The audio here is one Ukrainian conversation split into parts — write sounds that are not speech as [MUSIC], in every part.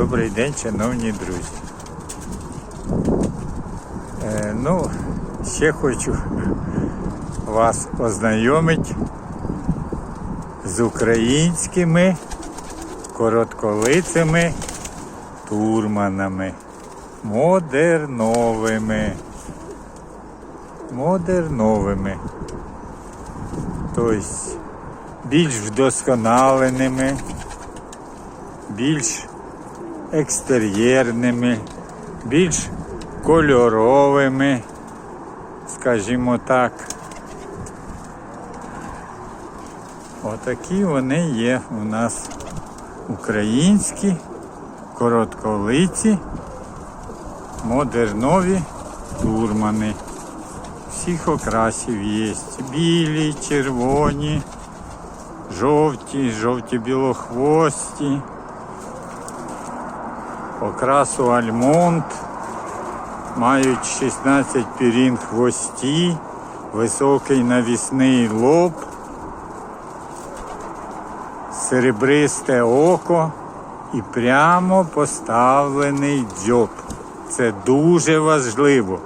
Добрий день, шановні друзі. Е, ну, ще хочу вас ознайомити з українськими коротколицими турманами. Модерновими. Модерновими. Тобто більш вдосконаленими, більш екстер'єрними, більш кольоровими, скажімо так. Отакі вони є у нас українські, коротколиці, модернові турмани. Всіх окрасів є. Білі, червоні, жовті, жовті-білохвості окрасу альмонт, мають 16 пірін хвості, високий навісний лоб, серебристе око і прямо поставлений дзьоб. Це дуже важливо.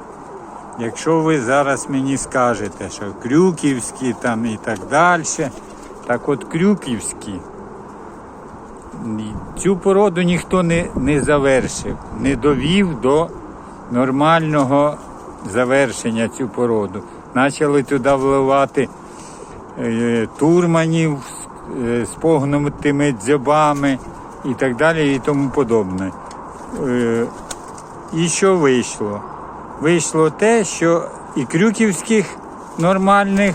Якщо ви зараз мені скажете, що крюківські там і так далі, так от крюківські Цю породу ніхто не, не завершив, не довів до нормального завершення цю породу. Почали туди вливати е, турманів е, з погнутими дзьобами і так далі і тому подобне. Е, і що вийшло? Вийшло те, що і крюківських нормальних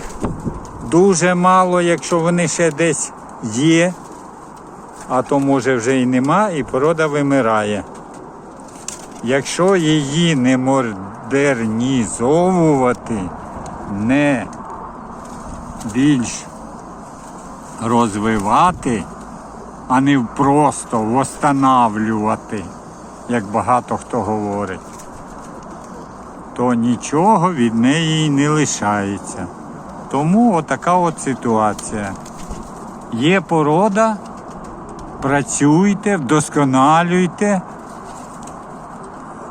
дуже мало, якщо вони ще десь є а то може вже і нема, і порода вимирає. Якщо її не модернізовувати, не більш розвивати, а не просто восстанавлювати, як багато хто говорить, то нічого від неї не лишається. Тому отака от ситуація. Є порода працюйте, вдосконалюйте.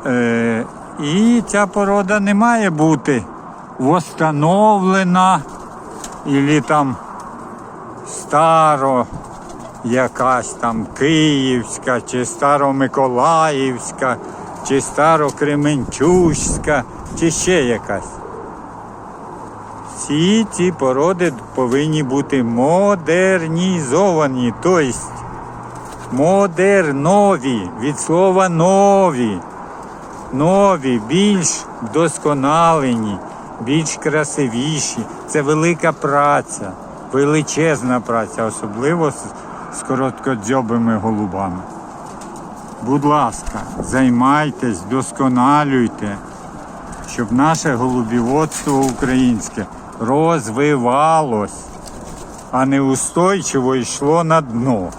Е, І ця порода не має бути восстановлена і там старо якась там Київська, чи Старомиколаївська, чи Старокременчуська, чи ще якась. Всі ці породи повинні бути модернізовані, тобто модернові, від слова нові, нові, більш вдосконалені, більш красивіші. Це велика праця, величезна праця, особливо з, короткодзьобими голубами. Будь ласка, займайтесь, вдосконалюйте, щоб наше голубіводство українське розвивалось, а не устойчиво йшло на дно.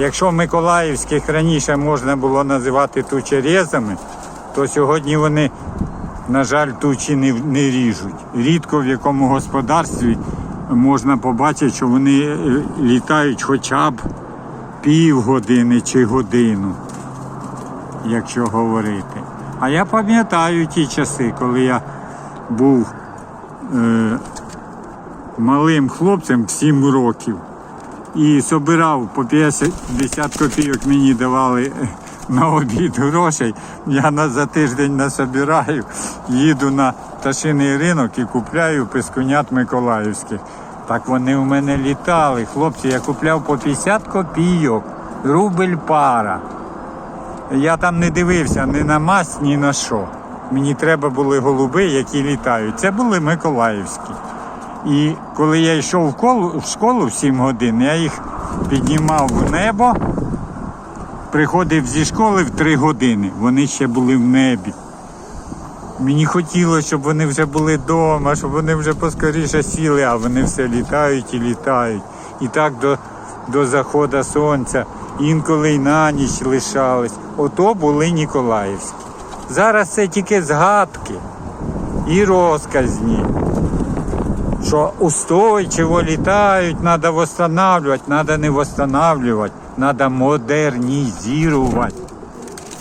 Якщо Миколаївських раніше можна було називати тучерезами, то сьогодні вони, на жаль, тучі не, не ріжуть. Рідко в якому господарстві можна побачити, що вони е, літають хоча б півгодини чи годину, якщо говорити. А я пам'ятаю ті часи, коли я був е, малим хлопцем в 7 років і собирав по 50 копійок мені давали на обід грошей. Я за тиждень насобираю, їду на пташиний ринок і купляю пискунят Миколаївських. Так вони в мене літали. Хлопці, я купляв по 50 копійок, рубль пара. Я там не дивився ні на мазь, ні на що. Мені треба були голуби, які літають. Це були Миколаївські. І коли я йшов в школу, в школу в 7 годин, я їх піднімав в небо, приходив зі школи в 3 години. Вони ще були в небі. Мені хотілося, щоб вони вже були вдома, щоб вони вже поскоріше сіли, а вони все літають і літають. І так до до заходу сонця, інколи й на ніч лишались. Ото були Ніколаївські. Зараз це тільки згадки і розказні що устойчиво літають, треба восстанавливать, треба не восстанавливать, треба модернізувати.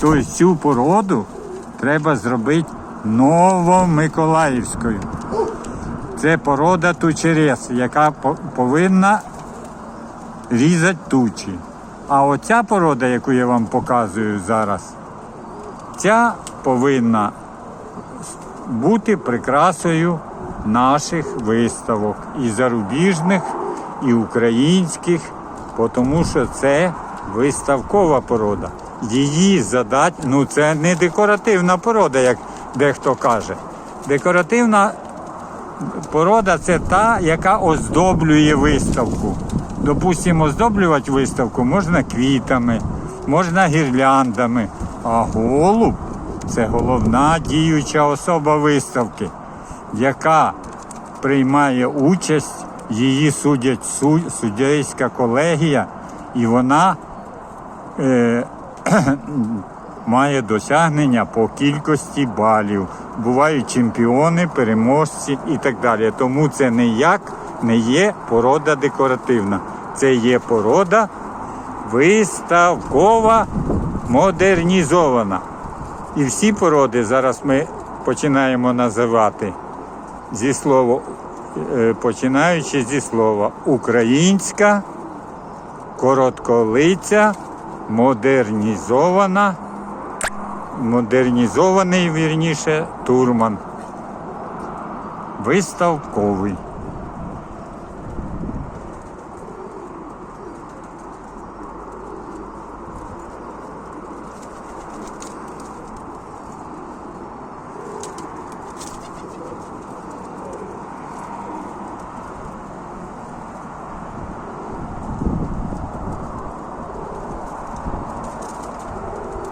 Тобто цю породу треба зробити новомиколаївською. Це порода тучерес, яка повинна різати тучі. А оця порода, яку я вам показую зараз, ця повинна бути прикрасою наших виставок і зарубіжних, і українських, тому що це виставкова порода. Її задать, ну це не декоративна порода, як дехто каже. Декоративна порода це та, яка оздоблює виставку. Допустимо, оздоблювати виставку можна квітами, можна гірляндами. А голуб це головна діюча особа виставки, яка приймає участь, її судять су- суддейська колегія, і вона е, [CLEARS THROAT] має досягнення по кількості балів. Бувають чемпіони, переможці і так далі. Тому це ніяк не є порода декоративна. Це є порода виставкова модернізована. І всі породи зараз ми починаємо називати зі слова, е, починаючи зі слова українська, коротколиця, модернізована, модернізований, вірніше, турман. Виставковий.